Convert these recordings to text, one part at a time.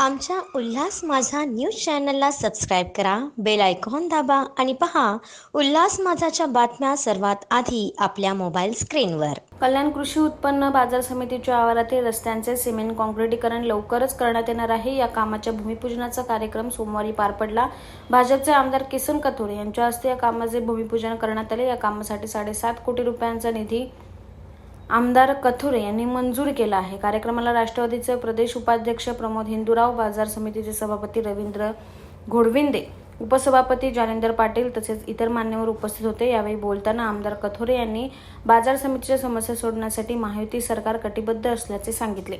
आमच्या उल्हास माझा न्यूज चॅनलला सबस्क्राईब करा बेल आयकॉन दाबा आणि पहा उल्हास माझाच्या बातम्या सर्वात आधी आपल्या मोबाईल स्क्रीनवर. कल्याण कृषी उत्पन्न बाजार समितीच्या आवारातील रस्त्यांचे सिमेंट काँक्रिटीकरण लवकरच करण्यात येणार आहे. या कामाच्या भूमिपूजनाचा कार्यक्रम सोमवारी पार पडला. भाजपचे आमदार किसन कथोरे यांच्या हस्ते या कामाचे भूमिपूजन करण्यात आले. या कामासाठी साडेसात कोटी रुपयांचा निधी आमदार कथोरे यांनी मंजूर केला आहे. कार्यक्रमाला राष्ट्रवादीचे प्रदेश उपाध्यक्ष प्रमोद हिंदूराव बाजार समितीचे सभापती रवींद्र घोडविंदे उपसभापती जालिंदर पाटील तसेच इतर मान्यवर उपस्थित होते. यावेळी बोलताना आमदार कथोरे यांनी बाजार समितीच्या समस्या सोडण्यासाठी महायुती सरकार कटिबद्ध असल्याचे सांगितले.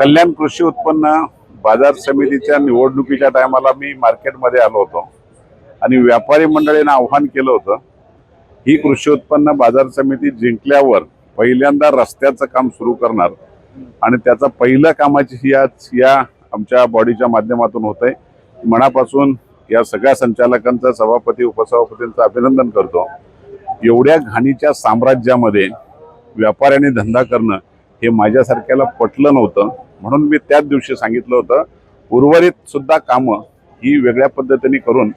कल्याण कृषी उत्पन्न बाजार समितीच्या निवडणुकीच्या टायमाला मी मार्केटमध्ये आलो होतो आणि व्यापारी मंडळीने आव्हान केलं होतं. ही कृषी उत्पन्न बाजार समिती जिंकल्यावर पहिल्यांदा रस्त्याचं काम सुरू करणार आणि त्याचा पहिलं कामाची ही आज या आमच्या बॉडीच्या माध्यमातून होत आहे मनापासून या सगळ्या संचालकांचं सभापती उपसभापतींचं अभिनंदन करतो. एवढ्या घाणीच्या साम्राज्यामध्ये व्यापाऱ्याने धंदा करणं हे माझ्यासारख्याला पटलं नव्हतं. म्हणून मी त्याच दिवशी सांगितलं होतं उर्वरित सुद्धा कामं ही वेगळ्या पद्धतीने करून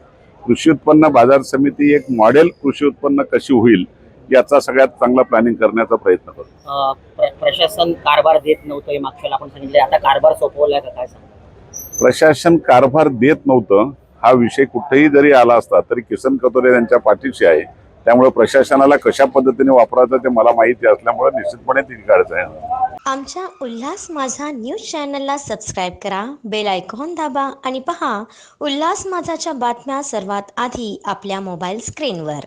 कृषी उत्पन्न बाजार समिती एक मॉडेल कृषी उत्पन्न कशी होईल याचा सगळ्यात चांगला प्लॅनिंग करण्याचा प्रयत्न करतो प्रशासन कारभार देत नव्हतं मागच्या आपण सांगितलं. आता कारभार सोपवलाय का काय सांग? प्रशासन कारभार देत नव्हतं हा विषय कुठेही जरी आला असता तरी किसन कतोरे यांच्या पाठीशी आहे. त्यामुळे प्रशासनाला कशा पद्धतीने वापरायचं ते मला माहिती असल्यामुळे निश्चितपणे ती काढायचं आहे. आमच्या उल्हास माझा न्यूज चॅनलला सबस्क्राईब करा बेल आयकॉन दाबा आणि पहा उल्हास माझाच्या बातम्या सर्वात आधी आपल्या मोबाईल स्क्रीनवर.